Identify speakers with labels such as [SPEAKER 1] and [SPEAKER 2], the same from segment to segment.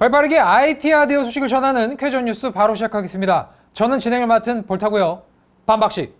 [SPEAKER 1] 발빠르게 IT 아디오 소식을 전하는 쾌전 뉴스 바로 시작하겠습니다. 저는 진행을 맡은 볼타고요. 반박식.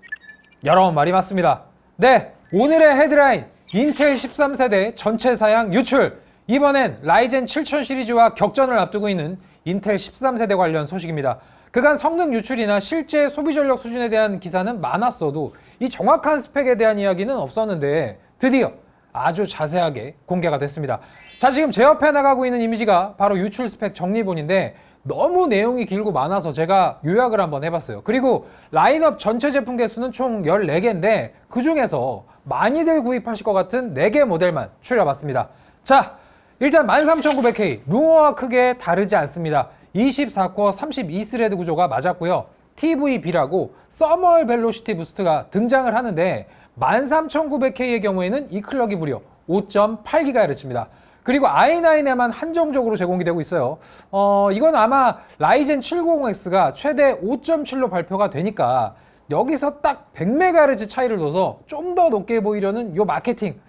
[SPEAKER 1] 여러분 말이 맞습니다. 네, 오늘의 헤드라인 인텔 13세대 전체 사양 유출. 이번엔 라이젠 7000 시리즈와 격전을 앞두고 있는 인텔 13세대 관련 소식입니다. 그간 성능 유출이나 실제 소비 전력 수준에 대한 기사는 많았어도 이 정확한 스펙에 대한 이야기는 없었는데 드디어 아주 자세하게 공개가 됐습니다. 자, 지금 제 옆에 나가고 있는 이미지가 바로 유출 스펙 정리본인데 너무 내용이 길고 많아서 제가 요약을 한번 해봤어요. 그리고 라인업 전체 제품 개수는 총 14개인데 그 중에서 많이들 구입하실 것 같은 4개 모델만 추려봤습니다. 자, 일단 13900K 루어와 크게 다르지 않습니다. 24코어 32스레드 구조가 맞았고요. TVB라고 서멀 벨로시티 부스트가 등장을 하는데 13900K의 경우에는 이 클럭이 무려 5.8GHz입니다. 그리고 i9에만 한정적으로 제공이 되고 있어요. 어, 이건 아마 라이젠 790X가 최대 5.7로 발표가 되니까 여기서 딱 100MHz 차이를 둬서 좀 더 높게 보이려는 요 마케팅.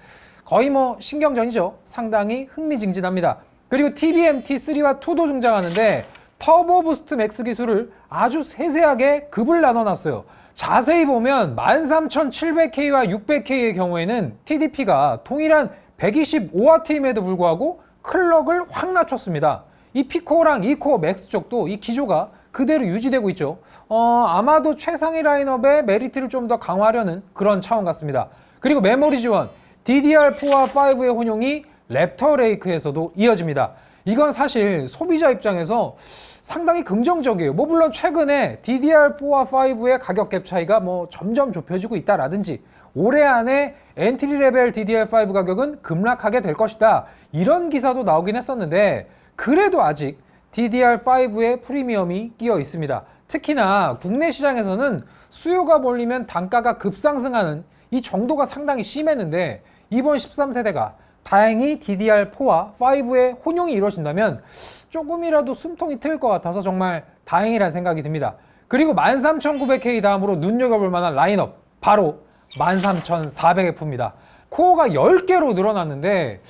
[SPEAKER 1] 거의 뭐 신경전이죠. 상당히 흥미진진합니다. 그리고 TBMT3와 2도 등장하는데 터보 부스트 맥스 기술을 아주 세세하게 급을 나눠놨어요. 자세히 보면 13700K와 600K의 경우에는 TDP가 동일한 125W임에도 불구하고 클럭을 확 낮췄습니다. 이 피코랑 이코어 맥스 쪽도 이 기조가 그대로 유지되고 있죠. 어, 아마도 최상위 라인업의 메리트를 좀 더 강화하려는 그런 차원 같습니다. 그리고 메모리 지원, DDR4와 5의 혼용이 랩터 레이크에서도 이어집니다. 이건 사실 소비자 입장에서 상당히 긍정적이에요. 뭐 물론 최근에 DDR4와 5의 가격 갭 차이가 뭐 점점 좁혀지고 있다라든지 올해 안에 엔트리 레벨 DDR5 가격은 급락하게 될 것이다. 이런 기사도 나오긴 했었는데 그래도 아직 DDR5의 프리미엄이 끼어 있습니다. 특히나 국내 시장에서는 수요가 몰리면 단가가 급상승하는 이 정도가 상당히 심했는데 이번 13세대가 다행히 DDR4와 5의 혼용이 이루어진다면 조금이라도 숨통이 트일 것 같아서 정말 다행이라는 생각이 듭니다. 그리고 13900K 다음으로 눈여겨볼 만한 라인업 바로 13400F입니다. 코어가 10개로 늘어났는데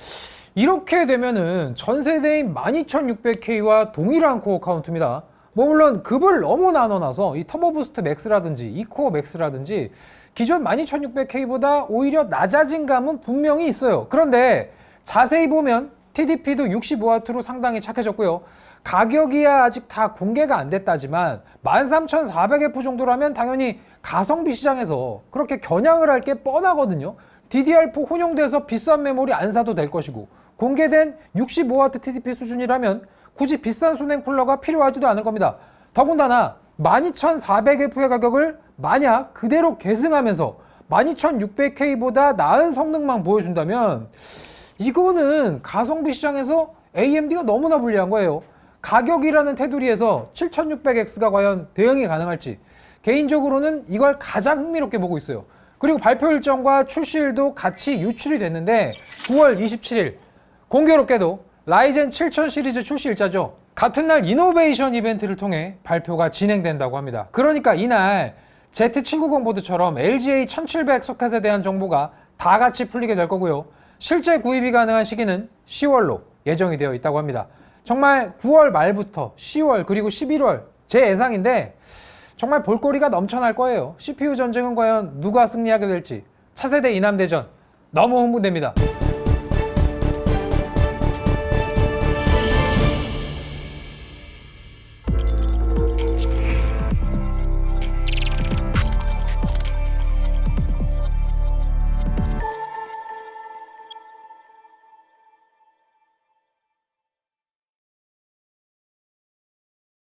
[SPEAKER 1] 이렇게 되면은 전 세대인 12600K와 동일한 코어 카운트입니다. 뭐 물론 급을 너무 나눠놔서 이 터보 부스트 맥스라든지 이코어 맥스라든지 기존 12600K보다 오히려 낮아진 감은 분명히 있어요. 그런데 자세히 보면 TDP도 65W로 상당히 착해졌고요. 가격이야 아직 다 공개가 안 됐다지만 13400F 정도라면 당연히 가성비 시장에서 그렇게 겨냥을 할 게 뻔하거든요. DDR4 혼용돼서 비싼 메모리 안 사도 될 것이고 공개된 65W TDP 수준이라면 굳이 비싼 순행 쿨러가 필요하지도 않을 겁니다. 더군다나 12400F의 가격을 만약 그대로 계승하면서 12600K보다 나은 성능만 보여준다면 이거는 가성비 시장에서 AMD가 너무나 불리한 거예요. 가격이라는 테두리에서 7600X가 과연 대응이 가능할지 개인적으로는 이걸 가장 흥미롭게 보고 있어요. 그리고 발표 일정과 출시일도 같이 유출이 됐는데 9월 27일 공교롭게도 라이젠 7000 시리즈 출시 일자죠. 같은 날 이노베이션 이벤트를 통해 발표가 진행된다고 합니다. 그러니까 이날 Z790 보드처럼 LGA 1700 소켓에 대한 정보가 다 같이 풀리게 될 거고요. 실제 구입이 가능한 시기는 10월로 예정이 되어 있다고 합니다. 정말 9월 말부터 10월 그리고 11월 제 예상인데 정말 볼거리가 넘쳐날 거예요. CPU 전쟁은 과연 누가 승리하게 될지 차세대 이남대전 너무 흥분됩니다.